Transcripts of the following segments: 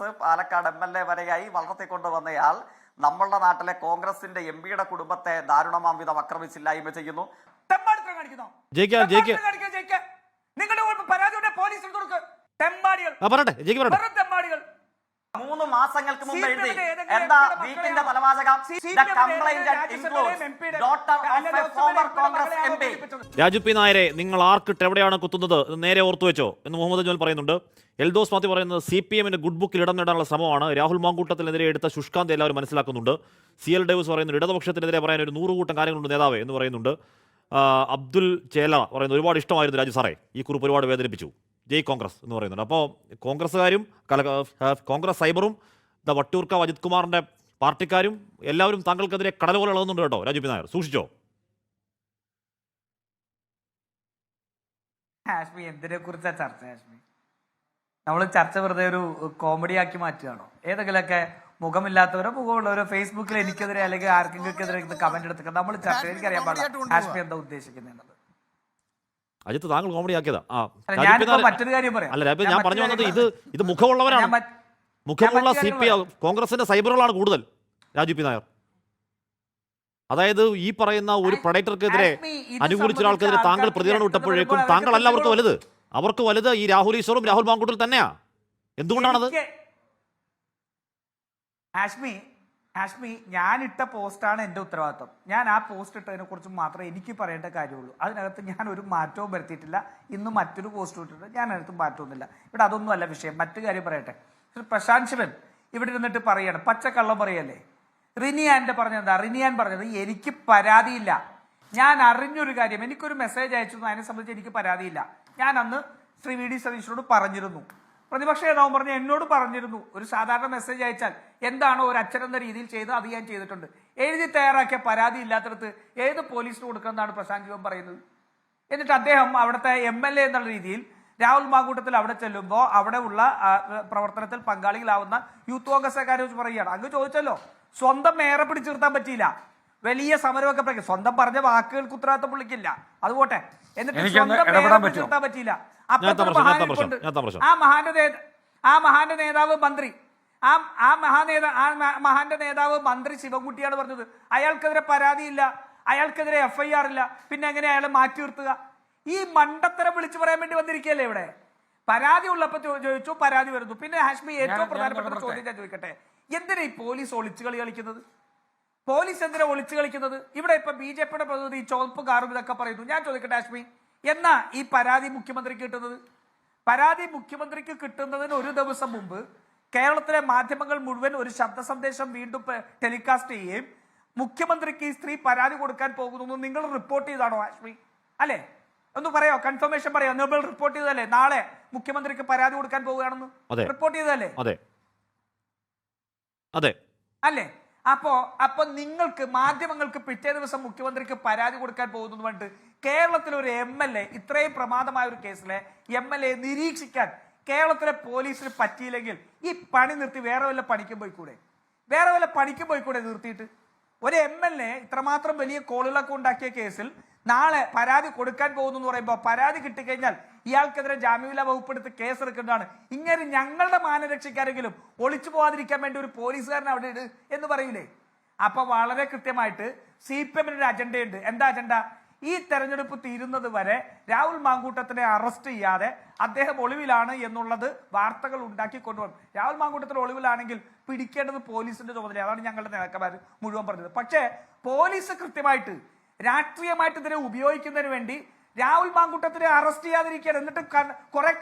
Palakkad M L A വരെയായി വളർത്തിക്കൊണ്ടുവന്നയാൾ നമ്മളുടെ നാട്ടിലെ കോൺഗ്രസിന്റെ എം പിയുടെ കുടുംബത്തെ ദാരുണമാം വിധം ആക്രമിച്ചില്ലായ്മ ചെയ്യുന്നു. നിങ്ങളുടെ പരാതിയുടെ പോലീസിൽ കൊടുക്ക്. പറയട്ടെ ജയിക്ക് പറയട്ടെ വെറും തെമ്മാടികൾ മൂന്ന് മാസങ്ങൾക്ക് മുമ്പ് എഴുതി. എന്താ വീട്ടിന്റെ കോൺഗ്രസ് രാജു പി നായരെ നിങ്ങൾ ആർക്കിട്ട് എവിടെയാണ് കുത്തുന്നത്? നേരെ ഓർത്തു വെച്ചോ എന്ന് മുഹമ്മദ് ജോൽ പറയുന്നുണ്ട്. എൽദോസ് മാത്തി പറയുന്നത് സി പി എമ്മിന്റെ ഗുഡ് ബുക്കിൽ ഇടം നേടാനുള്ള ശ്രമമാണ്. രാഹുൽ മാങ്കൂട്ടത്തിനെതിരെ എടുത്ത ശുഷ്കാന്തി എല്ലാവരും മനസ്സിലാക്കുന്നുണ്ട്. സി എൽ ഡേവിസ് പറയുന്നുണ്ട് ഇടതുപക്ഷത്തിനെതിരെ പറയാൻ ഒരു നൂറ് കൂട്ടം കാര്യങ്ങളുണ്ട് നേതാവേ എന്ന് പറയുന്നുണ്ട്. അബ്ദുൽ ചേല പറയുന്നത് ഒരുപാട് ഇഷ്ടമായിരുന്നു രാജു സാറേ. ഈ കുറിപ്പ് ഒരുപാട് വേദനിപ്പിച്ചു. ജയ് കോൺഗ്രസ് എന്ന് പറയുന്നുണ്ട്. അപ്പോൾ കോൺഗ്രസ്സുകാരും കല- കോൺഗ്രസ് സൈബറും ദ വട്ടൂർക്ക അജിത് കുമാറിന്റെ പാർട്ടിക്കാരും എല്ലാവരും താങ്കൾക്കെതിരെ കടൽ പോലെ ഇളകുന്നുണ്ട് കേട്ടോ രാജു പി നായർ. സൂക്ഷിച്ചോ? ഹാഷ്മി എന്തിനെ കുറിച്ചാ ചർച്ച ഹാഷ്മി? നമ്മൾ ചർച്ച വെറുതെ ഒരു കോമഡി ആക്കി മാറ്റുകയാണോ? ഏതെങ്കിലുമൊക്കെ മുഖമില്ലാത്തവരോ മുഖമുള്ളവരോ ഫേസ്ബുക്കിൽ എനിക്കെതിരെ അല്ലെങ്കിൽ ആർക്കെങ്കിലും എതിരെ കമന്റ് എടുത്തൊക്കെ നമ്മൾ ചർച്ച എനിക്കറിയാൻ പാടില്ല. ഹാഷ്മി എന്താ ഉദ്ദേശിക്കുന്നത് അജിത്ത് താങ്കൾ കോമഡി ആക്കിയതാ. ആ അല്ല, രാജു പി ഞാനിപ്പോ മറ്റൊരു കാര്യം പറയാം. അല്ല രാജു ഞാൻ പറഞ്ഞു വന്നത് ഇത് ഇത് മുഖമുള്ളവരാണ്. മുഖമുള്ള സി പി ഐ കോൺഗ്രസിന്റെ സൈബറുകളാണ് കൂടുതൽ രാജു പി നായർ അതായത് ഈ പറയുന്ന ഒരു പ്രൊഡക്ടർക്കെതിരെ അനുകൂലിച്ച ഒരാൾക്കെതിരെ താങ്കൾ പ്രതികരണം ഇട്ടപ്പോഴേക്കും താങ്കൾ താങ്കളല്ല അവർക്ക് വലുത്. അവർക്ക് വലുത് ഈ രാഹുൽ ഈശ്വറും രാഹുൽ മാങ്കൂട്ടിൽ തന്നെയാ. എന്തുകൊണ്ടാണത്? എനിക്ക് ഹാഷ്മി ഞാൻ ഇട്ട പോസ്റ്റാണ് എന്റെ ഉത്തരവാദിത്വം. ഞാൻ ആ പോസ്റ്റ് ഇട്ടതിനെ കുറിച്ച് മാത്രമേ എനിക്ക് പറയേണ്ട കാര്യമുള്ളൂ. അതിനകത്ത് ഞാൻ ഒരു മാറ്റവും വരുത്തിയിട്ടില്ല. ഇന്ന് മറ്റൊരു പോസ്റ്റ് ഇട്ടിട്ട് ഞാൻ അതിനകത്ത് മാറ്റമൊന്നുമില്ല. ഇവിടെ അതൊന്നുമല്ല വിഷയം. മറ്റു കാര്യം പറയട്ടെ. പ്രശാന്ത് ശിവൻ ഇവിടെ ഇരുന്നിട്ട് പറയാണ്. പച്ചക്കള്ളം പറയല്ലേ? റിനിയാന്റെ പറഞ്ഞത് എന്താ? റിനിയാൻ പറഞ്ഞത് എനിക്ക് പരാതിയില്ല. ഞാൻ അറിഞ്ഞൊരു കാര്യം. എനിക്കൊരു മെസ്സേജ് അയച്ചു. അതിനെ സംബന്ധിച്ച് എനിക്ക് പരാതിയില്ല. ഞാൻ അന്ന് ശ്രീ വി ഡി സതീഷിനോട് പറഞ്ഞിരുന്നു. പ്രതിപക്ഷ നേതാവും പറഞ്ഞു എന്നോട് പറഞ്ഞിരുന്നു. ഒരു സാധാരണ മെസ്സേജ് അയച്ചാൽ എന്താണോ ഒരു അച്ഛനെന്ന രീതിയിൽ ചെയ്ത് അത് ഞാൻ ചെയ്തിട്ടുണ്ട്. എഴുതി തയ്യാറാക്കിയ പരാതി ഇല്ലാത്തടത്ത് ഏത് പോലീസിന് കൊടുക്കണമെന്നാണ് പ്രശാന്ത് ശിവൻ പറയുന്നത്? എന്നിട്ട് അദ്ദേഹം അവിടുത്തെ എം എൽ എ എന്നുള്ള രീതിയിൽ രാഹുൽ മാങ്കൂട്ടത്തിൽ അവിടെ ചെല്ലുമ്പോൾ അവിടെ ഉള്ള പ്രവർത്തനത്തിൽ പങ്കാളികളാവുന്ന യൂത്ത് കോൺഗ്രസ്സുകാരെ വെച്ച് പറയുകയാണ്. അങ്ങ് ചോദിച്ചല്ലോ. സ്വന്തം മേയറെ പിടിച്ചു നിർത്താൻ പറ്റിയില്ല. വലിയ സമരമൊക്കെ പ്രഖ്യാപിച്ചു സ്വന്തം പറഞ്ഞ വാക്കുകൾക്ക് ഉത്തരവാദിത്തം പുള്ളിക്കില്ല. അതുപോട്ടെ എന്നിട്ട് സ്വന്തം? നിർത്താൻ പറ്റിയില്ല. ആ മഹാന്റെ ആ മഹാന്റെ നേതാവ് മന്ത്രി. ആ ആ മഹാനേതാ ആ മഹാന്റെ നേതാവ് മന്ത്രി ശിവൻകുട്ടിയാണ് പറഞ്ഞത്. അയാൾക്കെതിരെ പരാതിയില്ല. അയാൾക്കെതിരെ എഫ് ഐ ആർ ഇല്ല. പിന്നെ എങ്ങനെ അയാളെ മാറ്റി നിർത്തുക? ഈ മണ്ടത്തരം വിളിച്ചു പറയാൻ വേണ്ടി വന്നിരിക്കുകയല്ലേ ഇവിടെ? പരാതി ഉള്ളപ്പോ ചോ- ചോദിച്ചു പരാതി വരുന്നു. പിന്നെ ഹാഷ്മി ഏറ്റവും പ്രധാനപ്പെട്ട ചോദ്യം ഞാൻ ചോദിക്കട്ടെ. എന്തിനാ ഈ പോലീസ് ഒളിച്ചു കളി കളിക്കുന്നത്? പോലീസ് എന്തിനാ ഒളിച്ചു കളിക്കുന്നത്? ഇവിടെ ഇപ്പൊ ബി ജെ പിയുടെ പ്രതിനിധി ചുവപ്പ് കാറും ഇതൊക്കെ പറയുന്നു. ഞാൻ ചോദിക്കട്ടെ അശ്മി എന്നാ ഈ പരാതി മുഖ്യമന്ത്രിക്ക് കിട്ടുന്നത്? പരാതി മുഖ്യമന്ത്രിക്ക് കിട്ടുന്നതിന് ഒരു ദിവസം മുമ്പ് കേരളത്തിലെ മാധ്യമങ്ങൾ മുഴുവൻ ഒരു ശബ്ദ സന്ദേശം വീണ്ടും ടെലികാസ്റ്റ് ചെയ്യുകയും മുഖ്യമന്ത്രിക്ക് ഈ സ്ത്രീ പരാതി കൊടുക്കാൻ പോകുന്നു നിങ്ങൾ റിപ്പോർട്ട് ചെയ്താണോ അശ്മി അല്ലേ? ഒന്ന് പറയോ? കൺഫർമേഷൻ പറയോ? നോബൽ റിപ്പോർട്ട് ചെയ്തല്ലേ നാളെ മുഖ്യമന്ത്രിക്ക് പരാതി കൊടുക്കാൻ. പോവുകയാണെന്ന് റിപ്പോർട്ട് ചെയ്തല്ലേ അതെ. അല്ലേ? അപ്പോ അപ്പൊ നിങ്ങൾക്ക് മാധ്യമങ്ങൾക്ക് പിറ്റേ ദിവസം മുഖ്യമന്ത്രിക്ക് പരാതി കൊടുക്കാൻ പോകുന്നു പറഞ്ഞിട്ട് കേരളത്തിലെ ഒരു എം എൽ എ ഇത്രയും പ്രമാദമായ ഒരു കേസിലെ എം എൽ എ നിരീക്ഷിക്കാൻ കേരളത്തിലെ പോലീസിന് പറ്റിയില്ലെങ്കിൽ ഈ പണി നിർത്തി വേറെ വല്ല പണിക്കും പോയിക്കൂടെ? വേറെ വല്ല പണിക്കും പോയിക്കൂടെ നിർത്തിയിട്ട്? ഒരു എം എൽ എ ഇത്രമാത്രം വലിയ കോളുകളൊക്കെ ഉണ്ടാക്കിയ കേസിൽ നാളെ പരാതി കൊടുക്കാൻ പോകുന്നു എന്ന് പറയുമ്പോൾ പരാതി കിട്ടിക്കഴിഞ്ഞാൽ ഇയാൾക്കെതിരെ ജാമ്യമില്ല വകുപ്പെടുത്ത് കേസ് എടുക്കേണ്ടതാണ് ഇങ്ങനെ ഞങ്ങളുടെ മാനരക്ഷയ്ക്കാരെങ്കിലും ഒളിച്ചു പോകാതിരിക്കാൻ വേണ്ടി ഒരു പോലീസുകാരൻ അവിടെ ഇട് എന്ന് പറയില്ലേ? അപ്പൊ വളരെ കൃത്യമായിട്ട് സി പി എമ്മിന് ഒരു അജണ്ടയുണ്ട്. എന്താ അജണ്ട? ഈ തെരഞ്ഞെടുപ്പ് തീരുന്നത് വരെ രാഹുൽ മാങ്കൂട്ടത്തിനെ അറസ്റ്റ് ചെയ്യാതെ അദ്ദേഹം ഒളിവിലാണ് എന്നുള്ളത് വാർത്തകൾ ഉണ്ടാക്കി കൊണ്ടുപോകും രാഹുൽ മാങ്കൂട്ടത്തിൽ ഒളിവിലാണെങ്കിൽ പിടിക്കേണ്ടത് പോലീസിന്റെ ചുമതല അതാണ് ഞങ്ങളുടെ നേതാക്കന്മാർ മുഴുവൻ പറഞ്ഞത്. പക്ഷേ പോലീസ് കൃത്യമായിട്ട് രാഷ്ട്രീയമായിട്ട് ഇതിനെ ഉപയോഗിക്കുന്നതിന് വേണ്ടി രാഹുൽ മാങ്കുട്ടത്തിനെ അറസ്റ്റ് ചെയ്യാതിരിക്കുകയാണ്. എന്നിട്ട് കുറെ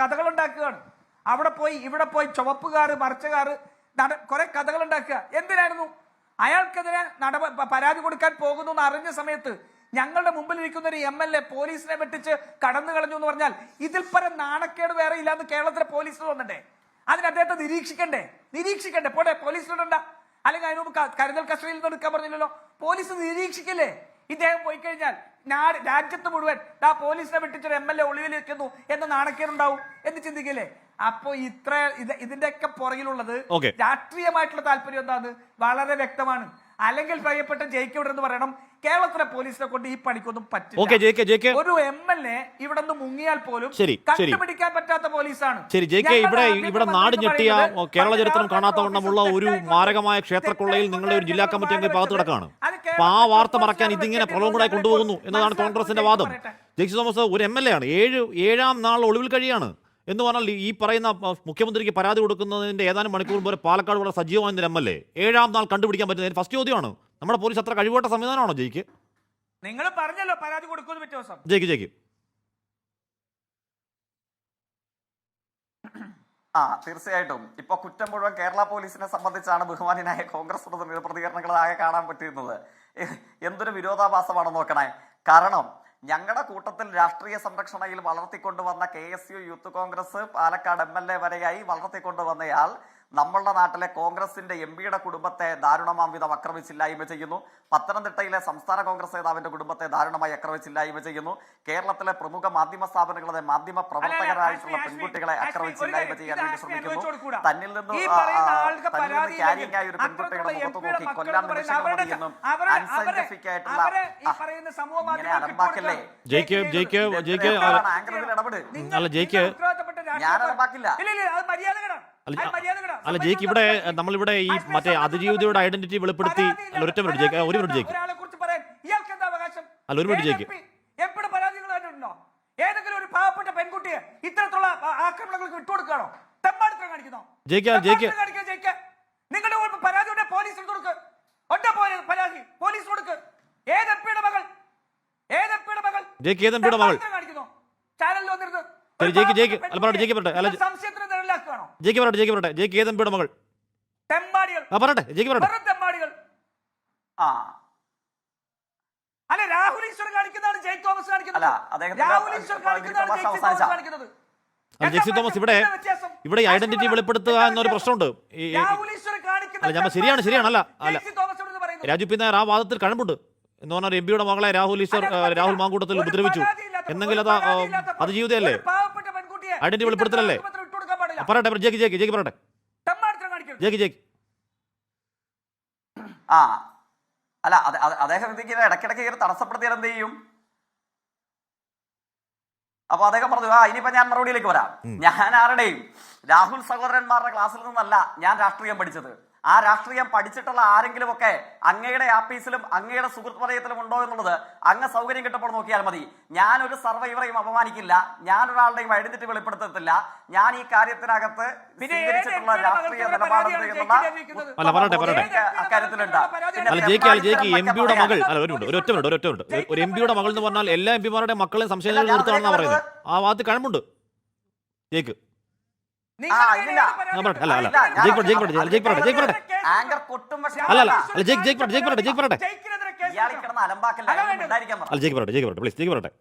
കഥകൾ ഉണ്ടാക്കുകയാണ് അവിടെ പോയി ഇവിടെ പോയി ചുവപ്പുകാര് മറിച്ചകാര് നട കുറെ കഥകൾ ഉണ്ടാക്കുക എന്തിനായിരുന്നു? അയാൾക്കെതിരെ നട പരാതി കൊടുക്കാൻ പോകുന്നു എന്ന് അറിഞ്ഞ സമയത്ത് ഞങ്ങളുടെ മുമ്പിൽ ഇരിക്കുന്ന ഒരു എം എൽ എ പോലീസിനെ വെട്ടിച്ച് കടന്നു കളഞ്ഞു എന്ന് പറഞ്ഞാൽ ഇതിൽ പരം നാണക്കേട് വേറെ ഇല്ലാന്ന് കേരളത്തിലെ പോലീസ് തോന്നണ്ടേ അതിന് അദ്ദേഹത്തെ നിരീക്ഷിക്കണ്ടേ? നിരീക്ഷിക്കണ്ടേ? പോട്ടെ പോലീസ് അല്ലെങ്കിൽ അതിന് മുമ്പ് കരുതൽ കസ്റ്റഡിയിൽ നിന്ന് എടുക്കാൻ പറഞ്ഞില്ലല്ലോ. പോലീസ് നിരീക്ഷിക്കില്ലേ? ഇദ്ദേഹം പോയി കഴിഞ്ഞാൽ നാട് രാജ്യത്ത് മുഴുവൻ ആ പോലീസിനെ വെട്ടിച്ചൊരു എം എൽ എ ഒളിവിൽ നിൽക്കുന്നു എന്ന് നാണക്കേടുണ്ടാവും എന്ന് ചിന്തിക്കില്ലേ? അപ്പോ ഇത്ര ഇത് ഇതിന്റെയൊക്കെ പുറകിലുള്ളത് രാഷ്ട്രീയമായിട്ടുള്ള താല്പര്യം എന്താണ് വളരെ വ്യക്തമാണ്. അല്ലെങ്കിൽ പ്രിയപ്പെട്ട ജയിക്കവിടെ എന്ന് പറയണം കേരളത്തിലെ പോലീസിനെ കൊണ്ട് ഈ പണിക്കൊന്നും പറ്റില്ല. ഒരു എം എൽ എ ഇവിടെ നിന്ന് മുങ്ങിയാൽ പോലും. കണ്ടുപിടിക്കാൻ പറ്റാത്ത പോലീസാണ്. ശരി ജെ കെ ഇവിടെ ഇവിടെ നാട് ഞെട്ടിയ കേരള ചരിത്രം കാണാത്ത വണ്ണമുള്ള ഒരു മാരകമായ ക്ഷേത്രക്കൊള്ളയിൽ നിങ്ങളുടെ ഒരു ജില്ലാ കമ്മിറ്റി അംഗം ഭാഗത്ത് കിടക്കാണ് അപ്പൊ ആ വാർത്ത മറക്കാൻ ഇതിങ്ങനെ വെച്ചിട്ട് പ്രലോഭനമായി കൊണ്ടുപോകുന്നു എന്നതാണ് കോൺഗ്രസിന്റെ വാദം. ജെയ്സി ജെക്സി തോമസ് ഒരു എം എൽ എ ആണ്. ഏഴ് ഏഴാം നാൾ ഒളിവിൽ കഴിയാണ്. എന്ന് പറഞ്ഞാൽ ഈ പറയുന്ന മുഖ്യമന്ത്രിക്ക് പരാതി കൊടുക്കുന്നതിന്റെ ഏതാനും മണിക്കൂർ മുമ്പ് പാലക്കാട് വളരെ സജീവമായ എം എൽ എ. ഏഴാം നാൾ കണ്ടുപിടിക്കാൻ പറ്റുന്ന ഫസ്റ്റ് ചോദ്യമാണ്. നമ്മുടെ പോലീസ് അത്ര കഴിവോട്ട സംവിധാനമാണോ ജയിക്ക്? നിങ്ങൾ പറഞ്ഞല്ലോ പരാതി കൊടുക്കുന്നു പിറ്റേ ദിവസം. ജയിക്ക് ജയിക്ക്. ആ തീർച്ചയായിട്ടും. ഇപ്പൊ കുറ്റം മുഴുവൻ കേരള പോലീസിനെ സംബന്ധിച്ചാണ് ബഹുമാനായ കോൺഗ്രസ് പ്രതിനിധി പ്രതികരണങ്ങളാകെ കാണാൻ പറ്റിയിരുന്നത്. എന്തൊരു വിരോധാഭാസമാണ് നോക്കണേ. കാരണം ഞങ്ങളുടെ കൂട്ടത്തിൽ രാഷ്ട്രീയ സംരക്ഷണയിൽ വളർത്തിക്കൊണ്ടുവന്ന K S U youth Congress Palakkad M L A വരെയായി വളർത്തിക്കൊണ്ടുവന്നയാൾ നമ്മളുടെ നാട്ടിലെ കോൺഗ്രസിന്റെ എം പിയുടെ കുടുംബത്തെ ദാരുണമാം വിധം ആക്രമിച്ചില്ലായ്മ ചെയ്യുന്നു. പത്തനംതിട്ടയിലെ സംസ്ഥാന കോൺഗ്രസ് നേതാവിന്റെ കുടുംബത്തെ ദാരുണമായി ആക്രമിച്ചില്ലായ്മ ചെയ്യുന്നു. കേരളത്തിലെ പ്രമുഖ മാധ്യമ സ്ഥാപനങ്ങളുടെ മാധ്യമ പ്രവർത്തകരായിട്ടുള്ള പെൺകുട്ടികളെ അക്രമിച്ചില്ലായ്മ ആക്രമിച്ചില്ലായ്മ ചെയ്യാൻ വേണ്ടി ശ്രമിക്കുന്നു. തന്നിൽ നിന്ന് തന്നിൽ നിന്ന് ക്യാരിങ് ആയ ഒരു പെൺകുട്ടികളെ മുഖത്ത് നോക്കി കൊല്ലാൻ ആയിട്ടുള്ള ഇങ്ങനെ അലമ്പാക്കല്ലേ? ആങ്കറിൽ ഇടപെട്? ഞാൻ അലമ്പാക്കില്ല. അല്ല, ജയിക്ക് ഇവിടെ നമ്മളിവിടെ ഈ മറ്റേ അതിജീവിതയുടെ ഐഡന്റിറ്റി വെളിപ്പെടുത്തി അല്ല ഒരൊറ്റ മിനിറ്റ് ജയിക്ക് ഒരു മിനിറ്റ് ജയിക്ക്. അല്ല, ഒരു മിനിറ്റ് ജയിക്ക്. എപ്പോഴും പരാതികൾ കണ്ടിട്ടുണ്ടോ? ഏതെങ്കിലും ഒരു പാവപ്പെട്ട പെൺകുട്ടിയെ ഇത്തരത്തിലുള്ള ആ- ആക്രമണങ്ങൾക്ക് വിട്ടുകൊടുക്കുകയാണോ? തെമ്മാടിത്തരം കാണിക്കുന്നോ? നിങ്ങളുടെ പരാതി ഉണ്ടെ പോലീസിൽ കൊടുക്ക്. ഒറ്റ പരാതി പോലീസ് കൊടുക്ക്. ഏത് എപ്പിയുടെ മകൾ? ഏത് എപ്പിയുടെ മകൾ? മകൾ? ചാനലിൽ വന്നിരുന്ന് പറയട്ടെ, പറയട്ടെ ജയിക്ക് പറയട്ടെ. ജയിക്ക് മകൾ? തെമ്മാടികൾ. ആ പറയട്ടെ ജയിക്ക് പറയട്ടെ. വെറും തെമ്മാടികൾ. ആ. അല്ല രാഹുൽ ഈശ്വർ കാണിക്കുന്നതാണ് ജയ് തോമസ് അല്ല, അദ്ദേഹത്തിന്റെ രാഹുൽ ഈശ്വർ കാണിക്കുന്നതാണ് ഇതിന്റെ ജയ് പ്രഭാഷണം തോമസ് അവസാനിച്ച. കാണിക്കുന്നത്. അല്ല ജെക്സി തോമസ് ഇവിടെ ഇവിടെ ഐഡന്റിറ്റി വെളിപ്പെടുത്തുക എന്നൊരു പ്രശ്നമുണ്ട്. ഈ- ഈ- രാഹുൽ ഈശ്വർ കാണിക്കുന്ന അല്ല, ഞാൻ ശരിയാണ്, ശരിയാണ്, അല്ല, അല്ല. ജെയ്സി തോമസ് ഇവിടുന്ന് പറയുന്നത്. രാജു പി നായർ ആ വാദത്തിൽ കഴമ്പുണ്ട്. എന്ന് പറഞ്ഞാൽ എം പിയുടെ മകളെ രാഹുൽ ഈശ്വർ അല്ല, അത് രാഹുൽ പറ്റില്ല. മാങ്കൂട്ടത്തിൽ ഒരു ഉപദ്രവിച്ചു. പരാതിയില്ലാത്ത- എന്നെങ്കിൽ ഒരു അത് പരാതിയില്ലാത്ത അതിജീവിതയല്ലേ ഒരു പാവപ്പെട്ട പെൺകുട്ടിയെ ഐഡന്റിറ്റി വെളിപ്പെടുത്തലല്ലേ? പറയട്ടെ പറ- ജേക്ക് ജേക്ക് ജയിക്ക് പറയട്ടെ. Jake Jake. ആ അല്ല അദ്ദേഹം ഇതിങ്ങനെ ഇടയ്ക്കിടയ്ക്ക് ഇങ്ങനെ തടസ്സപ്പെടുത്തിയാൽ എന്ത് ചെയ്യും? അപ്പൊ അദ്ദേഹം പറഞ്ഞു ആ ഇനിയിപ്പോ ഞാൻ മറുപടിയിലേക്ക് വരാം. ഞാൻ ആരുടെയും രാഹുൽ സഹോദരന്മാരുടെ ക്ലാസ്സിൽ നിന്നല്ല ഞാൻ രാഷ്ട്രീയം പഠിച്ചത്. ആ രാഷ്ട്രീയം പഠിച്ചിട്ടുള്ള ആരെങ്കിലും ഒക്കെ അങ്ങയുടെ ആപ്പീസിലും അങ്ങയുടെ സുഹൃത്ത് വലയത്തിലും ഉണ്ടോ എന്നുള്ളത് അങ്ങ് സൗകര്യം കിട്ടപ്പോൾ നോക്കിയാൽ മതി. ഞാനൊരു ഒരു സർവൈവറെയും അപമാനിക്കില്ല. ഞാൻ ഒരാളുടെയും ഐഡന്റിറ്റി വെളിപ്പെടുത്തത്തില്ല. ഞാൻ ഈ കാര്യത്തിനകത്ത് സ്വീകരിച്ചിട്ടുള്ള രാഷ്ട്രീയ നിലപാടുണ്ട് എന്നുള്ള ഒരു എം പിയുടെ മകൾ എന്ന് പറഞ്ഞാൽ എല്ലാ എം പിമാരുടെ മക്കളെയും സംശയം പറയുന്നത്? ആ വാദത്തിൽ കഴമ്പുണ്ട്. ജയിക്ക് ആങ്കർ കൊട്ടും പക്ഷേ എടുക്കണം. കിടന്ന് അലമ്പാക്കല്ല ജയിക്ക് പറയട്ടെ ജയിക്ക് പറയട്ടെ പ്ലീസ് ജയിക്ക് പറയട്ടെ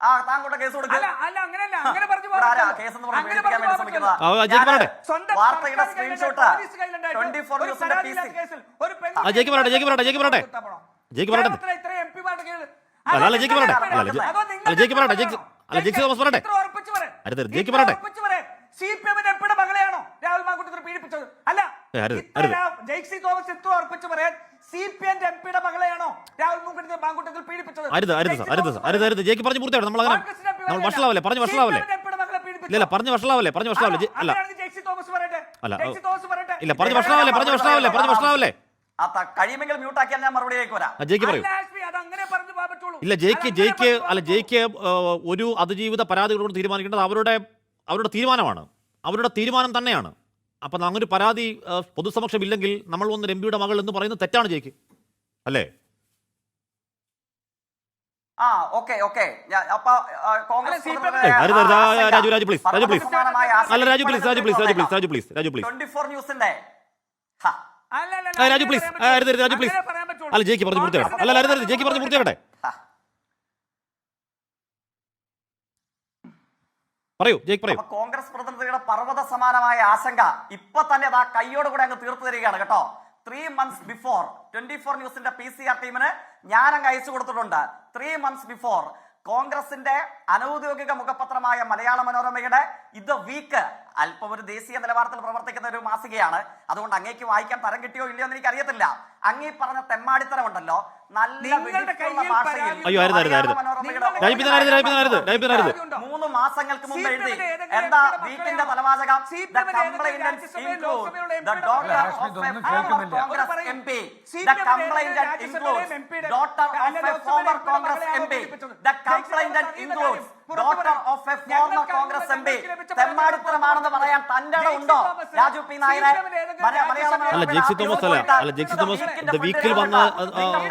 ആ താങ്കളുടെ കേസ്. വാർത്തയുടെ സർക്കാർ സ്ക്രീൻഷോട്ട് കയ്യിലുണ്ടായിട്ട് ട്വന്റി ഫോർ ന്യൂസിന്റെ പി സി കേസിൽ ഒരു പെൺ- ആ, ജയിക്ക് പറയട്ടെ, ജയിക്ക് പറയട്ടെ, ജയിക്ക് പറയട്ടെ. കൊടുത്താൽ പോണോ? ജയിക്ക് പറയട്ടെ. കേരളത്തിലെ ഇത്രയും എം പിമാരുടെ കീഴിൽ അല്ല, ജയിക്ക് പറയട്ടെ. അല്ല, ജയിക്ക് പറയട്ടെ, ജയിക്ക്- അല്ല, ജയിക്ക് തോമസ് പറയട്ടെ. അരുത്, ജയിക്ക് പറയട്ടെ. സി പി എമ്മിന്റെ എപ്പിയുടെ മകളെയാണോ രാഹുൽ മാങ്കുട്ടത്തിൽ പീഡിപ്പിച്ചത്? അല്ല ജയ്സി ജെയ്സി തോമസ് ഇത്ര ഉറപ്പിച്ച് പറയാൻ സി പി എം എം പിയുടെ മകളെയാണോ രാഹുൽ മാങ്കുട്ടത്തിൽ മാങ്കുട്ടത്തിൽ പീഡിപ്പിച്ചത്? അരുത് അരുത് അരുത് അരുത് അരുത് ജയിക്ക് പറഞ്ഞ് പൂർത്തിയാണ്? നമ്മൾ അങ്ങനെ. വഷളാവല്ലേ? പറഞ്ഞ് വഷളാവല്ലേ? ഇല്ല ഇല്ല പറഞ്ഞ് വഷളാവല്ലേ? പറഞ്ഞു വഷളാവല്ലേ? അല്ല അങ്ങനെയാണെങ്കിൽ തോമസ് പറയട്ടെ. അല്ല, ജെയ്സി തോമസ് പറയട്ടെ. ഇല്ല പറഞ്ഞു വഷളാവല്ലേ? പറഞ്ഞു വഷളാവല്ലേ? പറഞ്ഞു വഷളാവല്ലേ? ആ ത- കഴിയുമെങ്കിൽ മ്യൂട്ടാക്കിയാൽ ഞാൻ മറുപടിയിലേക്ക് വരാം. ജയിക്ക് പറയൂ. ഇല്ല ജയിക്ക് ജയിക്ക് അല്ല ജയിക്ക് ഒരു അതിജീവിത പരാതികളോട് തീരുമാനിക്കേണ്ടത് അവരുടെ അവരുടെ തീരുമാനമാണ്. അവരുടെ തീരുമാനം തന്നെയാണ്. അപ്പം അങ്ങനെ ഒരു പരാതി പൊതുസമക്ഷം ഇല്ലെങ്കിൽ നമ്മൾ വന്ന് എം പിയുടെ മകൾ എന്ന് പറയുന്നത് തെറ്റാണ് ജയിക്ക്. അല്ലേ? ആ ഓക്കെ ഓക്കെ. അപ്പൊ കോൺഗ്രസ് രാജു, രാജു, പ്ലീസ് രാജു, പ്ലീസ്. അല്ല Raju please Raju please Raju please Raju please Raju please. Twenty four ന്യൂസിന്റെ ഹാ, അല്ല, അല്ല, രാജു പ്ലീസ് രാജു പ്ലീസ്. അല്ല ജയിക്ക് പറഞ്ഞു പൂർത്തിയാകട്ടെ അല്ല ജയിക്ക് പറഞ്ഞു പൂർത്തിയാകട്ടെ പറയൂ ജയിക്ക് പറയൂ. കോൺഗ്രസ് പ്രതിനിധിയുടെ പർവത സമാനമായ ആശങ്ക ഇപ്പൊ തന്നെ അതാ കൈയോട് കൂടെ അങ്ങ് തീർത്തു തരികയാണ് കേട്ടോ. Three months before twenty four ന്യൂസിന്റെ പി സി ആർ ടീമിന് ഞാൻ അങ്ങ് അയച്ചു കൊടുത്തിട്ടുണ്ട്. ത്രീ മന്ത്സ് ബിഫോർ കോൺഗ്രസിന്റെ അനൌദ്യോഗിക മുഖപത്രമായ മലയാള മനോരമയുടെ ഇത് വീക്ക് അല്പം ഒരു ദേശീയ നിലവാരത്തിൽ പ്രവർത്തിക്കുന്ന ഒരു മാസികയാണ്. അതുകൊണ്ട് അങ്ങേക്ക് വായിക്കാൻ തരം കിട്ടിയോ ഇല്ലയോ എന്ന് എനിക്ക് അറിയത്തില്ല അങ്ങീ പറഞ്ഞ തെമ്മാടിത്തരം ഉണ്ടല്ലോ. മൂന്ന് മാസങ്ങൾക്ക് മുമ്പ് എഴുതി. എന്താ വീക്കിന്റെ മക്കളെയാണോ? തലവാചകം? CPM The ന്റെ ഏതെങ്കിലും ഓഫ് കോൺഗ്രസ് Congress അറിയുന്ന MP. ഞങ്ങൾക്ക് ലഭിച്ച തെമ്മാടിത്തരമാണെന്ന് പറയാൻ തന്റെ ഉണ്ടോ രാജു പി നായരെ അല്ല, ജെക്സി തോമസ് അല്ല. അല്ല, ജെക്സി തോമസ് വീക്കിന്റെ The Week ൽ വന്ന,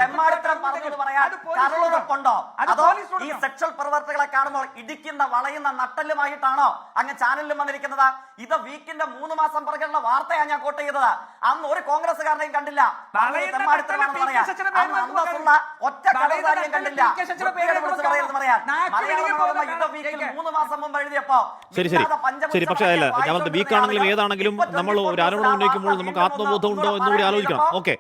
തെമ്മാടിത്തരം പറഞ്ഞത് പറയാൻ കരളുറപ്പുണ്ടോ അത് ഈ. സെക്ഷൽ പ്രവർത്തകളെ കാണുമ്പോൾ ഇടിക്കുന്ന വളയുന്ന നട്ടലുമായിട്ടാണോ അങ്ങ് ചാനലിലും വന്നിരിക്കുന്നത് ഇത് വീക്കിന്റെ മൂന്ന് മാസം പുറകെയുള്ള വാർത്തയാണ് ഞാൻ കോട്ട് ചെയ്തത് അന്ന് ഒരു കോൺഗ്രസ്സുകാരനെയും കണ്ടില്ല പി. ഒറ്റ കടൽക്കാരിയും കണ്ടില്ല പി. പറയാൻ മൂന്ന് മാസം മുമ്പ് എഴുതിയപ്പോ ശരി ശരി. ശരി പക്ഷേ അല്ല ഞാൻ പറഞ്ഞത് വീക്കാണെങ്കിലും ഏതാണെങ്കിലും നമ്മൾ ഒരു ആരോപണം ഉന്നയിക്കുമ്പോൾ നമുക്ക് ആത്മബോധം ഉണ്ടോ എന്നുകൂടി ആലോചിക്കണം. ഓക്കെ.